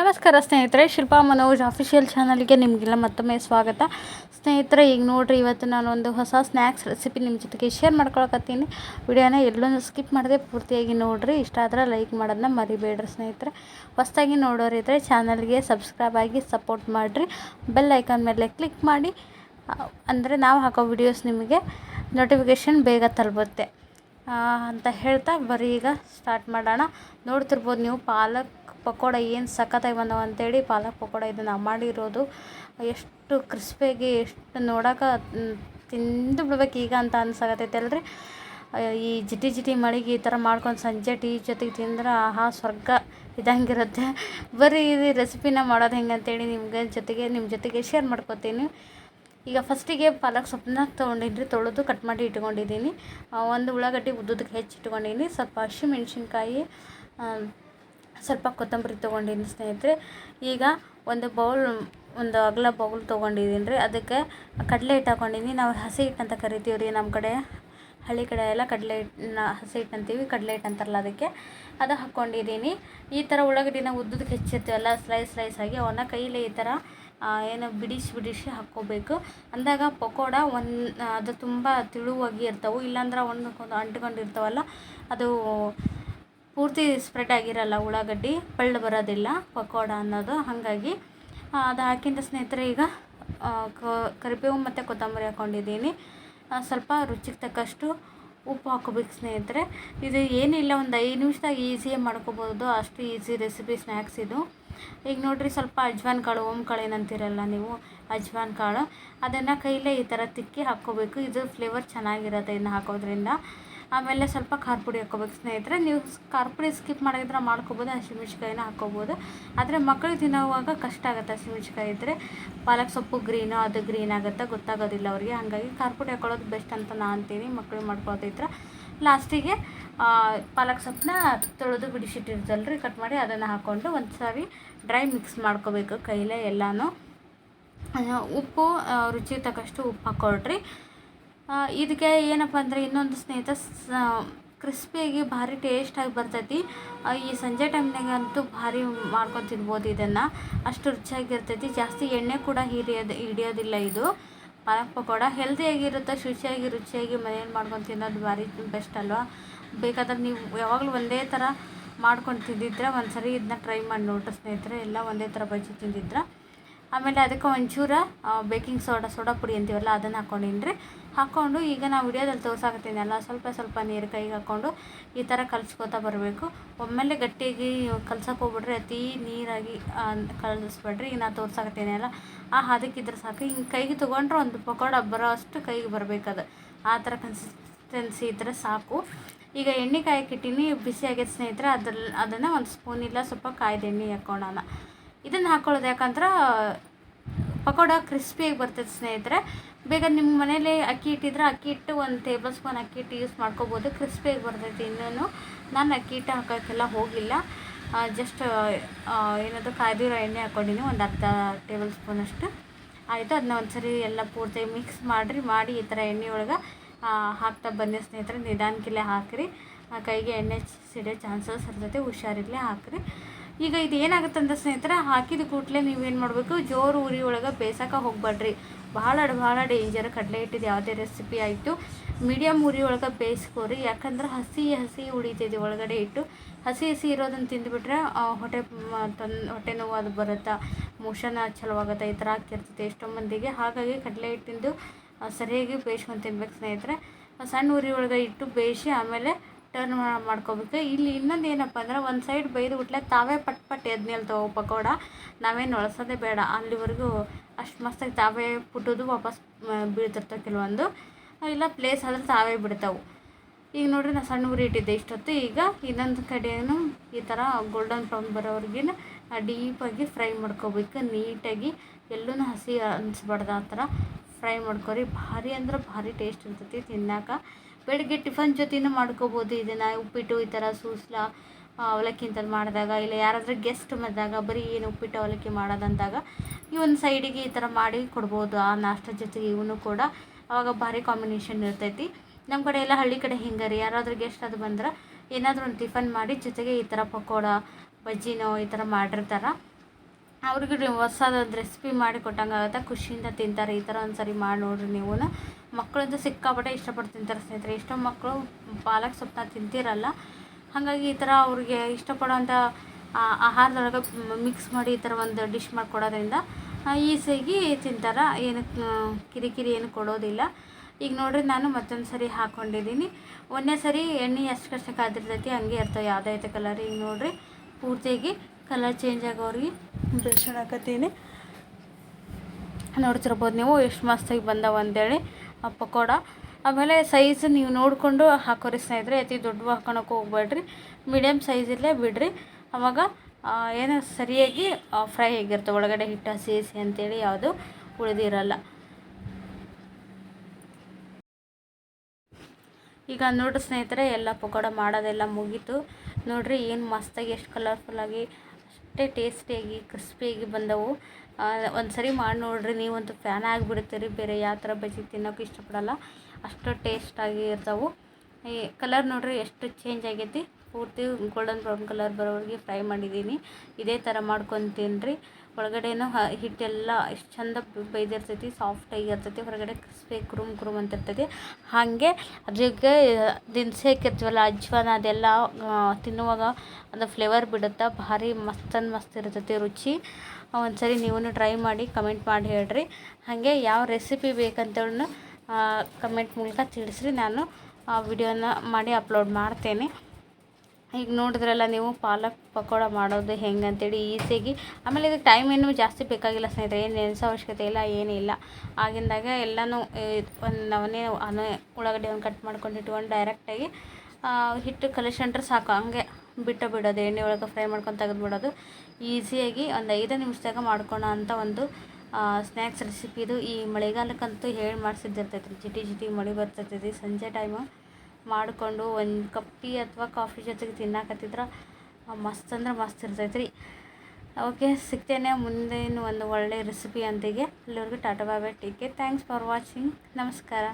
ನಮಸ್ಕಾರ ಸ್ನೇಹಿತರೆ, ಶಿಲ್ಪಾ ಮನೋಜ್ ಅಫಿಷಿಯಲ್ ಚಾನಲ್ಗೆ ನಿಮಗೆಲ್ಲ ಮತ್ತೊಮ್ಮೆ ಸ್ವಾಗತ. ಸ್ನೇಹಿತರೆ, ಈಗ ನೋಡಿರಿ, ಇವತ್ತು ನಾನೊಂದು ಹೊಸ ಸ್ನ್ಯಾಕ್ಸ್ ರೆಸಿಪಿ ನಿಮ್ಮ ಜೊತೆಗೆ ಶೇರ್ ಮಾಡ್ಕೊಳಕತ್ತೀನಿ. ವಿಡಿಯೋನ ಎಲ್ಲೂ ಸ್ಕಿಪ್ ಮಾಡದೆ ಪೂರ್ತಿಯಾಗಿ ನೋಡಿರಿ, ಇಷ್ಟ ಆದರೆ ಲೈಕ್ ಮಾಡೋದನ್ನ ಮರಿಬೇಡ್ರಿ ಸ್ನೇಹಿತರೆ. ಹೊಸ್ದಾಗಿ ನೋಡೋರಿದ್ರೆ ಚಾನಲ್ಗೆ ಸಬ್ಸ್ಕ್ರೈಬ್ ಆಗಿ ಸಪೋರ್ಟ್ ಮಾಡಿರಿ. ಬೆಲ್ ಐಕಾನ್ ಮೇಲೆ ಕ್ಲಿಕ್ ಮಾಡಿ ಅಂದರೆ ನಾವು ಹಾಕೋ ವಿಡಿಯೋಸ್ ನಿಮಗೆ ನೋಟಿಫಿಕೇಷನ್ ಬೇಗ ತಲುಪುತ್ತೆ. ಅಂತ ಹೇಳ್ತಾ ಬರೀ ಈಗ ಸ್ಟಾರ್ಟ್ ಮಾಡೋಣ. ನೋಡ್ತಿರ್ಬೋದು ನೀವು ಪಾಲಕ್ ಪಕೋಡ ಏನು ಸಖತ್ತಾಗಿ ಬಂದವ ಅಂತೇಳಿ ಪಾಲಕ್ ಪಕೋಡ ಇದು ನಾವು ಮಾಡಿರೋದು. ಎಷ್ಟು ಕ್ರಿಸ್ಪಿಯಾಗಿ ಎಷ್ಟು ನೋಡೋಕೆ ತಿಂದು ಬಿಡ್ಬೇಕು ಈಗ ಅಂತ ಅನ್ಸಕತ್ತೈತೆ ಅಲ್ರಿ. ಈ ಜಿಟಿ ಜಿಟಿ ಮಳಿಗೆ ಈ ಥರ ಮಾಡ್ಕೊಂಡು ಸಂಜೆ ಟೀ ಜೊತೆಗೆ ತಿಂದ್ರೆ ಆಹಾ ಸ್ವರ್ಗ ಇದಂಗಿರುತ್ತೆ. ಬರೀ ಇದು ರೆಸಿಪಿನ ಮಾಡೋದು ಹೆಂಗೆ ಅಂತೇಳಿ ನಿಮ್ಗೆ ಜೊತೆಗೆ ನಿಮ್ಮ ಜೊತೆಗೆ ಶೇರ್ ಮಾಡ್ಕೊತೀನಿ. ಈಗ ಫಸ್ಟಿಗೆ ಪಾಲಕ್ ಸೊಪ್ಪನ್ನ ತೊಗೊಂಡಿದ್ರಿ ತೊಳೆದು ಕಟ್ ಮಾಡಿ ಇಟ್ಕೊಂಡಿದ್ದೀನಿ ಒಂದು ಉಳ್ಳಾಗಡ್ಡಿ ಉದ್ದಕ್ಕೆ ಹೆಚ್ಚಿ ಸ್ವಲ್ಪ ಹಸಿಮೆಣ್ಸಿನ್ಕಾಯಿ ಸ್ವಲ್ಪ ಕೊತ್ತಂಬರಿ ತೊಗೊಂಡಿನಿ ಸ್ನೇಹಿತರೆ. ಈಗ ಒಂದು ಬೌಲ್, ಒಂದು ಅಗಲ ಬೌಲ್ ತೊಗೊಂಡಿದ್ದೀನಿ ರೀ. ಅದಕ್ಕೆ ಕಡಲೆ ಹಿಟ್ಟು ಹಾಕೊಂಡಿದ್ದೀನಿ. ನಾವು ಹಸಿ ಹಿಟ್ಟು ಅಂತ ಕರಿತೀವಿ ರೀ ನಮ್ಮ ಕಡೆ. ಹಳ್ಳಿ ಕಡೆ ಎಲ್ಲ ಕಡಲೆ ಹಿಟ್ಟನ್ನ, ಹಸಿ ಹಿಟ್ಟು ಅಂತೀವಿ, ಕಡಲೆ ಹಿಟ್ಟು ಅಂತಾರಲ್ಲ ಅದಕ್ಕೆ. ಅದು ಹಾಕ್ಕೊಂಡಿದ್ದೀನಿ ಈ ಥರ ಉಳ್ಳಾಗಡ್ಡಿನ ಉದ್ದುದಕ್ಕೆ ಹೆಚ್ಚಿರ್ತೀವಲ್ಲ ಸ್ಲೈಸ್ ಸ್ಲೈಸ್ ಆಗಿ ಅವನ್ನ ಕೈಲಿ ಈ ಥರ ಏನು ಬಿಡಿಸಿ ಬಿಡಿಸಿ ಹಾಕ್ಕೋಬೇಕು. ಅಂದಾಗ ಪಕೋಡ ಒಂದು ಅದು ತುಂಬ ತಿಳುವಾಗಿ ಇರ್ತವೆ. ಇಲ್ಲಾಂದ್ರೆ ಒಂದು ಅಂಟ್ಕೊಂಡಿರ್ತಾವಲ್ಲ, ಅದು ಪೂರ್ತಿ ಸ್ಪ್ರೆಡ್ ಆಗಿರಲ್ಲ ಉಳ್ಳಾಗಡ್ಡಿ ಪಳ್ಳು ಬರೋದಿಲ್ಲ, ಪಕೋಡ ಅನ್ನೋದು. ಹಾಗಾಗಿ ಅದು ಹಾಕಿದ ಸ್ನೇಹಿತರೆ, ಈಗ ಕರಿಬೇವು ಮತ್ತು ಕೊತ್ತಂಬರಿ ಹಾಕ್ಕೊಂಡಿದ್ದೀನಿ ಸ್ವಲ್ಪ ರುಚಿಗೆ ತಕ್ಕಷ್ಟು ಉಪ್ಪು ಹಾಕೋಬೇಕು ಸ್ನೇಹಿತರೆ. ಇದು ಏನಿಲ್ಲ, ಒಂದು ಐದು ನಿಮಿಷದಾಗ ಈಸಿಯಾಗಿ ಮಾಡ್ಕೋಬೋದು. ಅಷ್ಟು ಈಸಿ ರೆಸಿಪಿ ಸ್ನ್ಯಾಕ್ಸ್ ಇದು. ಈಗ ನೋಡಿರಿ, ಸ್ವಲ್ಪ ಅಜ್ವಾನ್ ಕಾಳು ಓಮ್ ಕಾಳು ಏನಂತೀರಲ್ಲ ನೀವು, ಅಜ್ವಾನ್ ಕಾಳು. ಅದನ್ನು ಕೈಲೇ ಈ ಥರ ತಿಕ್ಕಿ ಹಾಕ್ಕೋಬೇಕು. ಇದು ಫ್ಲೇವರ್ ಚೆನ್ನಾಗಿರುತ್ತೆ ಇದನ್ನ ಹಾಕೋದ್ರಿಂದ. ಆಮೇಲೆ ಸ್ವಲ್ಪ ಖಾರ ಪುಡಿ ಹಾಕ್ಕೋಬೇಕು ಸ್ನೇಹಿತರೆ, ನೀವು ಖಾರ ಪುಡಿ ಸ್ಕಿಪ್ ಮಾಡಿದ್ರೆ ಮಾಡ್ಕೋಬೋದು ಹಸಿಮೆಣ್ಸಿಕಾಯಿನ ಹಾಕ್ಕೋಬೋದು. ಆದರೆ ಮಕ್ಕಳು ತಿನ್ನೋವಾಗ ಕಷ್ಟ ಆಗುತ್ತೆ ಹಸಿಮೆಣ್ಸಿಕಾಯಿ ಇದ್ದರೆ ಪಾಲಕ್ ಸೊಪ್ಪು ಗ್ರೀನು ಅದು ಗ್ರೀನ್ ಆಗುತ್ತೆ ಗೊತ್ತಾಗೋದಿಲ್ಲ ಅವರಿಗೆ. ಹಾಗಾಗಿ ಖಾರ ಪುಡಿ ಹಾಕೊಳ್ಳೋದು ಬೆಸ್ಟ್ ಅಂತ ನಾನು ಅಂತೀನಿ. ಮಕ್ಕಳು ಮಾಡ್ಕೊಳ್ತಿದ್ರೆ ಲಾಸ್ಟಿಗೆ ಪಾಲಕ್ ಸೊಪ್ಪನ್ನ ತೊಳೆದು ಬಿಡಿಸಿಟ್ಟಿರ್ತಲ್ರಿ ಕಟ್ ಮಾಡಿ ಅದನ್ನು ಹಾಕ್ಕೊಂಡು ಒಂದು ಸಾರಿ ಡ್ರೈ ಮಿಕ್ಸ್ ಮಾಡ್ಕೋಬೇಕು ಕೈಲೇ ಎಲ್ಲನೂ. ಉಪ್ಪು ರುಚಿ ತಕ್ಕಷ್ಟು ಉಪ್ಪು ಹಾಕ್ಕೊಳ್ರಿ. ಇದಕ್ಕೆ ಏನಪ್ಪ ಅಂದರೆ ಇನ್ನೊಂದು ಸ್ನೇಹಿತ ಕ್ರಿಸ್ಪಿಯಾಗಿ ಭಾರಿ ಟೇಸ್ಟಾಗಿ ಬರ್ತೈತಿ. ಈ ಸಂಜೆ ಟೈಮ್ನಾಗಂತೂ ಭಾರಿ ಮಾಡ್ಕೊಂಡು ತಿನ್ಬೋದು ಇದನ್ನು. ಅಷ್ಟು ರುಚಿಯಾಗಿರ್ತೈತಿ. ಜಾಸ್ತಿ ಎಣ್ಣೆ ಕೂಡ ಹಿಡಿಯೋದು, ಹಿಡಿಯೋದಿಲ್ಲ ಇದು. ಪಾಲಕ್ ಪಕೋಡ ಹೆಲ್ದಿಯಾಗಿರುತ್ತೆ ಶುಚಿಯಾಗಿ, ರುಚಿಯಾಗಿ ಮನೇಲಿ ಮಾಡ್ಕೊಂಡು ತಿನ್ನೋದು ಭಾರಿ ಬೆಸ್ಟ್ ಅಲ್ವಾ? ಬೇಕಾದ್ರೆ ನೀವು ಯಾವಾಗಲೂ ಒಂದೇ ಥರ ಮಾಡ್ಕೊಂಡು ತಿಂದಿದ್ರೆ ಒಂದು ಸರಿ ಇದನ್ನ ಟ್ರೈ ಮಾಡಿ ನೋಡ್ರಿ ಸ್ನೇಹಿತರೆ. ಎಲ್ಲ ಒಂದೇ ಥರ ಬಜ್ಜಿ ತಿಂದಿದ್ರೆ. ಆಮೇಲೆ ಅದಕ್ಕೆ ಒಂಚೂರ ಬೇಕಿಂಗ್ ಸೋಡಾ ಸೋಡಾ ಪುಡಿ ಅಂತೀವಲ್ಲ, ಅದನ್ನು ಹಾಕ್ಕೊಂಡಿನಿ ರೀ ಹಾಕ್ಕೊಂಡು ಈಗ ನಾವು ವಿಡಿಯೋದಲ್ಲಿ ತೋರ್ಸಾಕತ್ತೀನಲ್ಲ, ಸ್ವಲ್ಪ ಸ್ವಲ್ಪ ನೀರು ಕೈಗೆ ಹಾಕ್ಕೊಂಡು ಈ ಥರ ಕಲಿಸ್ಕೋತಾ ಬರಬೇಕು. ಒಮ್ಮೆಲೆ ಗಟ್ಟಿಯಾಗಿ ಕಲ್ಸಕ್ಕೆ ಹೋಗ್ಬಿಟ್ರೆ ಅತಿ ನೀರಾಗಿ ಕಲಿಸ್ಬೇಡ್ರಿ. ಈಗ ನಾನು ತೋರ್ಸಾಕತ್ತೀನಲ್ಲ ಆ ಹದಕ್ಕಿದ್ರೆ ಸಾಕು. ಹಿಂಗೆ ಕೈಗೆ ತೊಗೊಂಡ್ರೆ ಒಂದು ಪಕೋಡ ಬರೋ ಅಷ್ಟು ಕೈಗೆ ಬರಬೇಕದು ಆ ಥರ ಕನ್ಸಿಸ್ಟೆನ್ಸಿ ಇದ್ದರೆ ಸಾಕು. ಈಗ ಎಣ್ಣೆ ಕಾಯಕ್ಕಿಟ್ಟೀನಿ ಬಿಸಿ ಸ್ನೇಹಿತರೆ ಅದ್ರಲ್ಲಿ ಅದನ್ನು ಒಂದು ಸ್ಪೂನ್ ಇಲ್ಲ, ಸ್ವಲ್ಪ ಕಾಯ್ದು ಎಣ್ಣೆ ಹಾಕ್ಕೊಳ್ಳೋಣ ಇದನ್ನು ಹಾಕ್ಕೊಳ್ಳೋದು ಯಾಕಂದ್ರೆ, ಪಕೋಡ ಕ್ರಿಸ್ಪಿಯಾಗಿ ಬರ್ತೈತೆ ಸ್ನೇಹಿತರೆ. ಬೇಗ ನಿಮ್ಮ ಮನೇಲಿ ಅಕ್ಕಿ ಇಟ್ಟಿದ್ರೆ ಅಕ್ಕಿ ಹಿಟ್ಟು ಒಂದು ಟೇಬಲ್ ಸ್ಪೂನ್ ಅಕ್ಕಿ ಹಿಟ್ಟು ಯೂಸ್ ಮಾಡ್ಕೋಬೋದು. ಕ್ರಿಸ್ಪಿಯಾಗಿ ಬರ್ತೈತೆ ಇನ್ನೂ. ನಾನು ಅಕ್ಕಿ ಹಿಟ್ಟು ಹಾಕೋಕ್ಕೆಲ್ಲ ಹೋಗಿಲ್ಲ. ಜಸ್ಟ್ ಏನದು ಕಾಯ್ದಿರೋ ಎಣ್ಣೆ ಹಾಕ್ಕೊಂಡಿನಿ ಒಂದು ಅರ್ಧ ಟೇಬಲ್ ಸ್ಪೂನಷ್ಟು ಆಯಿತು ಅದನ್ನ ಒಂದ್ಸರಿ ಎಲ್ಲ ಪೂರ್ತಿ ಮಿಕ್ಸ್ ಮಾಡಿರಿ, ಮಾಡಿ ಈ ಥರ ಎಣ್ಣೆ ಒಳಗೆ ಹಾಕ್ತಾ ಬನ್ನಿ ಸ್ನೇಹಿತರೆ. ನಿಧಾನಕ್ಕಿಲ್ಲೇ ಹಾಕಿರಿ. ಕೈಗೆ ಎಣ್ಣೆ ಸಿಡೋ ಚಾನ್ಸಸ್ ಇರ್ತೈತೆ ಹುಷಾರಿಲ್ಲೇ ಹಾಕಿರಿ. ಈಗ ಇದು ಏನಾಗುತ್ತೆ ಅಂತ ಸ್ನೇಹಿತರೆ, ಹಾಕಿದ ಕೂಡಲೇ ನೀವೇನು ಮಾಡಬೇಕು, ಜೋರು ಉರಿ ಒಳಗೆ ಬೇಯಿಸೋಕೆ ಹೋಗ್ಬೇಡ್ರಿ ಭಾಳ ಭಾಳ ಡೇಂಜರ್ ಕಡಲೆ ಹಿಟ್ಟಿದ್ದು ಯಾವುದೇ ರೆಸಿಪಿ ಆಯಿತು ಮೀಡಿಯಮ್ ಉರಿ ಒಳಗೆ ಬೇಯಿಸ್ಕೋರಿ. ಯಾಕಂದ್ರೆ ಹಸಿ ಹಸಿ ಉಳಿತೈತಿ ಒಳಗಡೆ ಇಟ್ಟು ಹಸಿ ಹಸಿ ಇರೋದನ್ನು ತಿಂದುಬಿಟ್ರೆ ಹೊಟ್ಟೆ ತನ್, ಹೊಟ್ಟೆ ನೋವು ಅದು ಬರುತ್ತಾ. ಮೋಷನ್ ಚಲವಾಗುತ್ತೆ ಈ ಥರ ಆಗ್ತಿರ್ತೈತೆ ಎಷ್ಟೋ ಮಂದಿಗೆ. ಹಾಗಾಗಿ ಕಡಲೆ ಹಿಟ್ಟಿಂದು ಸರಿಯಾಗಿ ಬೇಯಿಸ್ಕೊಂಡು ತಿನ್ಬೇಕು ಸ್ನೇಹಿತರೆ. ಸಣ್ಣ ಉರಿ ಒಳಗೆ ಇಟ್ಟು ಬೇಯಿಸಿ ಆಮೇಲೆ ಟರ್ನ್ ಮಾಡ್ಕೋಬೇಕು. ಇಲ್ಲಿ ಇನ್ನೊಂದು ಏನಪ್ಪ ಅಂದ್ರೆ ಒಂದು ಸೈಡ್ ಬೈದು ಬಿಟ್ಲೆ ತಾವೇ ಪಟ್ ಪಟ್ ಎದ್ದು ನಿಲ್ತಾವೆ ಪಕೋಡ ನಾವೇನು ಒಳಸೋದೇ ಬೇಡ. ಅಲ್ಲಿವರೆಗೂ ಅಷ್ಟು ಮಸ್ತಾಗಿ ತಾವೇ ಪುಟ್ಟೋದು ವಾಪಸ್ ಬೀಳ್ತಿರ್ತವೆ ಕೆಲವೊಂದು. ಇಲ್ಲ ಪ್ಲೇಸ್ ಆದ್ರೆ ತಾವೇ ಬಿಡ್ತಾವೆ. ಈಗ ನೋಡಿರಿ ನಾನು ಸಣ್ಣ ಉರಿ ಇಟ್ಟಿದ್ದೆ ಇಷ್ಟೊತ್ತು. ಈಗ ಇನ್ನೊಂದು ಕಡೆಯೂ ಈ ಥರ ಗೋಲ್ಡನ್ ಬ್ರೌನ್ ಬರೋವರೆಗಿನ ಡೀಪಾಗಿ ಫ್ರೈ ಮಾಡ್ಕೋಬೇಕು. ನೀಟಾಗಿ. ಎಲ್ಲೂ ಹಸಿ ಅನಿಸ್ಬಾರ್ದು ಆ ಥರ ಫ್ರೈ ಮಾಡ್ಕೊರಿ. ಭಾರಿ ಅಂದ್ರೆ ಭಾರಿ ಟೇಸ್ಟ್ ಇರ್ತೈತಿ ತಿನ್ನಾಕ. ಬೆಳಗ್ಗೆ ಟಿಫನ್ ಜೊತೆನೂ ಮಾಡ್ಕೋಬೋದು. ಇದನ್ನು ಉಪ್ಪಿಟ್ಟು ಈ ಥರ ಸೂಸ್ಲ ಅವಲಕ್ಕಿ ಅಂತ ಮಾಡಿದಾಗ ಇಲ್ಲ ಯಾರಾದರೂ ಗೆಸ್ಟ್ ಬಂದಾಗ ಬರೀ ಏನು ಉಪ್ಪಿಟ್ಟು, ಅವಲಕ್ಕಿ ಮಾಡೋದಂದಾಗ ಈ ಒಂದು ಸೈಡಿಗೆ ಈ ಥರ ಮಾಡಿ ಕೊಡ್ಬೋದು. ಆ ನಾಷ್ಟ ಜೊತೆಗೆ ಇವನು ಕೂಡ. ಅವಾಗ ಭಾರಿ ಕಾಂಬಿನೇಷನ್ ಇರ್ತೈತಿ. ನಮ್ಮ ಕಡೆ ಎಲ್ಲ ಹಳ್ಳಿ ಕಡೆ ಹಿಂಗೆ ರೀ? ಯಾರಾದರೂ ಗೆಸ್ಟ್ ಅದು ಬಂದ್ರೆ ಏನಾದರೂ ಒಂದು ಟಿಫನ್ ಮಾಡಿ ಜೊತೆಗೆ ಈ ಥರ ಪಕೋಡ, ಬಜ್ಜಿನೋ ಈ ಥರ ಮಾಡಿರ್ತಾರೆ. ಅವ್ರಿಗೆ ನೀವು ಹೊಸದೊಂದು ರೆಸಿಪಿ ಮಾಡಿ ಕೊಟ್ಟಂಗೆ ಆಗುತ್ತೆ ಖುಷಿಯಿಂದ ತಿಂತಾರೆ. ಈ ಥರ ಒಂದು ಸರಿ ಮಾಡಿ ನೋಡಿರಿ ನೀವು ಮಕ್ಕಳಂತೂ ಸಿಕ್ಕಾಪಟ್ಟೆ ಇಷ್ಟಪಟ್ಟು ತಿಂತಾರೆ ಸ್ನೇಹಿತರೆ. ಎಷ್ಟೋ ಮಕ್ಕಳು ಪಾಲಕ್ ಸೊಪ್ಪನ್ನ ತಿಂತಿರಲ್ಲ. ಹಾಗಾಗಿ ಈ ಥರ ಅವ್ರಿಗೆ ಇಷ್ಟಪಡೋವಂಥ ಆಹಾರದೊಳಗೆ ಮಿಕ್ಸ್ ಮಾಡಿ ಈ ಥರ ಒಂದು ಡಿಶ್ ಮಾಡಿಕೊಡೋದ್ರಿಂದ ಈಸಿಯಾಗಿ ತಿಂತಾರೆ. ಏನು ಕಿರಿಕಿರಿ ಏನು ಕೊಡೋದಿಲ್ಲ. ಈಗ ನೋಡಿರಿ ನಾನು ಮತ್ತೊಂದು ಸರಿ ಹಾಕ್ಕೊಂಡಿದ್ದೀನಿ ಒಂದೇ ಸರಿ ಎಣ್ಣೆ ಎಷ್ಟು ಕಷ್ಟ ಕಾದಿರ್ತೈತಿ ಹಂಗೆ ಇರ್ತವೆ ಯಾವುದೇ ಐತೆ ಕಲರ್ ಈಗ ನೋಡಿರಿ ಪೂರ್ತಿಯಾಗಿ ಕಲರ್ ಚೇಂಜ್ ಆಗೋರಿಗೆ ಹಾಕತ್ತೀನಿ ನೋಡ್ತಿರ್ಬೋದು ನೀವು ಎಷ್ಟು ಮಸ್ತಾಗಿ ಬಂದವ ಅಂತೇಳಿ ಆ ಪಕೋಡ ಆಮೇಲೆ ಸೈಜ್ ನೀವು ನೋಡಿಕೊಂಡು ಹಾಕೋರಿ ಸ್ನೇಹಿತರೆ ಅತಿ ದೊಡ್ಡ ಹಾಕೊಳಕ್ಕೆ ಹೋಗ್ಬೇಡ್ರಿ. ಮೀಡಿಯಮ್ ಸೈಜಲ್ಲೇ ಬಿಡ್ರಿ. ಅವಾಗ ಏನು ಸರಿಯಾಗಿ ಫ್ರೈ ಆಗಿರ್ತವೆ ಒಳಗಡೆ ಹಿಟ್ಟು ಹಸಿ ಹಸಿ ಅಂತೇಳಿ ಯಾವುದು ಉಳಿದಿರಲ್ಲ. ಈಗ ನೋಡ್ರಿ ಸ್ನೇಹಿತರೆ ಎಲ್ಲ ಪಕೋಡ ಮಾಡೋದೆಲ್ಲ ಮುಗೀತು. ನೋಡಿರಿ ಏನು ಮಸ್ತಾಗಿ ಎಷ್ಟು ಕಲರ್ಫುಲ್ಲಾಗಿ ಅಷ್ಟೇ ಟೇಸ್ಟಿಯಾಗಿ, ಕ್ರಿಸ್ಪಿಯಾಗಿ ಬಂದವು. ಒಂದು ಸರಿ ಮಾಡಿ ನೋಡಿರಿ, ನೀವಂತೂ ಫ್ಯಾನ್ ಆಗಿಬಿಡ್ತೀರಿ ಬೇರೆ ಯಾವ ಥರ ಬಜ್ಜಿ ತಿನ್ನೋಕೆ ಇಷ್ಟಪಡಲ್ಲ. ಅಷ್ಟು ಟೇಸ್ಟಾಗಿ ಇರ್ತಾವೆ. ಈ ಕಲರ್ ನೋಡಿರಿ, ಎಷ್ಟು ಚೇಂಜ್ ಆಗೈತಿ. ಪೂರ್ತಿ ಗೋಲ್ಡನ್ ಬ್ರೌನ್ ಕಲರ್ ಬರೋವರೆಗೆ ಫ್ರೈ ಮಾಡಿದ್ದೀನಿ. ಇದೇ ಥರ ಮಾಡ್ಕೊತೀನಿ ತಿನ್ನಿರಿ ಒಳಗಡೆನೂ ಹಿಟ್ಟೆಲ್ಲ ಎಷ್ಟು ಚಂದ ಬೈದಿರ್ತೈತಿ ಸಾಫ್ಟಾಗಿ ಇರ್ತೈತಿ. ಹೊರಗಡೆ ಕ್ರಿಸ್ಪಿ ಕುರುಮ್ ಕುರುಮ್ ಅಂತ ಇರ್ತೈತಿ. ಹಾಗೆ ಅದಕ್ಕೆ ದಿನಸಿ ಹಾಕಿರ್ತೀವಲ್ಲ, ಅಜ್ವಾನ ಅದೆಲ್ಲ ತಿನ್ನುವಾಗ ಅದು ಫ್ಲೇವರ್ ಬಿಡುತ್ತೆ, ಭಾರಿ ಮಸ್ತನ್ ಮಸ್ತ್ ಇರ್ತೈತಿ ರುಚಿ. ಒಂದ್ಸರಿ ನೀವು ಟ್ರೈ ಮಾಡಿ ಕಮೆಂಟ್ ಮಾಡಿ ಹೇಳ್ರಿ. ಹಾಗೆ ಯಾವ ರೆಸಿಪಿ ಬೇಕಂತೇಳಿ ಕಮೆಂಟ್ ಮೂಲಕ ತಿಳಿಸ್ರಿ. ನಾನು ಆ ವಿಡಿಯೋನ ಮಾಡಿ ಅಪ್ಲೋಡ್ ಮಾಡ್ತೇನೆ. ಈಗ ನೋಡಿದ್ರಲ್ಲ ನೀವು ಪಾಲಕ್ ಪಕೋಡ ಮಾಡೋದು ಹೆಂಗೆ ಅಂತೇಳಿ ಈಸಿಯಾಗಿ. ಆಮೇಲೆ ಇದಕ್ಕೆ ಟೈಮ್ ಏನು ಜಾಸ್ತಿ ಬೇಕಾಗಿಲ್ಲ ಸ್ನೇಹಿತರೆ, ಏನು ನೆನೆಸೋ ಅವಶ್ಯಕತೆ ಇಲ್ಲ ಏನಿಲ್ಲ ಆಗಿಂದಾಗ ಎಲ್ಲನೂ ಒಂದು ನವನೆ ಅನೇ ಉಳ್ಳಾಗಡ್ಡೆ ಒಂದು ಕಟ್ ಮಾಡ್ಕೊಂಡು ಇಟ್ಕೊಂಡು ಡೈರೆಕ್ಟಾಗಿ ಹಿಟ್ಟು ಕಲಿಸ್ಕೊಂಡ್ರೆ ಸಾಕು. ಹಂಗೆ ಬಿಟ್ಟು ಬಿಡೋದು, ಎಣ್ಣೆ ಒಳಗೆ ಫ್ರೈ ಮಾಡ್ಕೊಂಡು ತೆಗೆದುಬಿಡೋದು ಈಸಿಯಾಗಿ ಒಂದು ಐದು ನಿಮಿಷದಾಗ ಮಾಡ್ಕೊಳೋ ಅಂಥ ಒಂದು ಸ್ನ್ಯಾಕ್ಸ್ ರೆಸಿಪಿದು ಈ ಮಳೆಗಾಲಕ್ಕಂತೂ ಹೇಳಿ ಮಾಡಿಸಿದ್ದಿರ್ತೈತೆ ಜಿಟಿ ಜಿಟಿ ಮಳೆ ಬರ್ತೈತಿ ಸಂಜೆ ಟೈಮು ಮಾಡಿಕೊಂಡು ಒಂದು ಕಪ್ ಟೀ ಅಥವಾ ಕಾಫಿ ಜೊತೆಗೆ ತಿನ್ನಕತ್ತಿದ್ರೆ ಮಸ್ತ್ ಅಂದ್ರೆ ಮಸ್ತ್ ಇರ್ತೈತೆ ರೀ ಓಕೆ, ಸಿಗ್ತೇನೆ ಮುಂದಿನ ಒಂದು ಒಳ್ಳೆಯ ರೆಸಿಪಿ ಅಂತಿಗೆ. ಎಲ್ಲರಿಗೂ ಟಾಟಾ ಬಾಯ್ ಟೀಕೆ. ಥ್ಯಾಂಕ್ಸ್ ಫಾರ್ ವಾಚಿಂಗ್ ನಮಸ್ಕಾರ.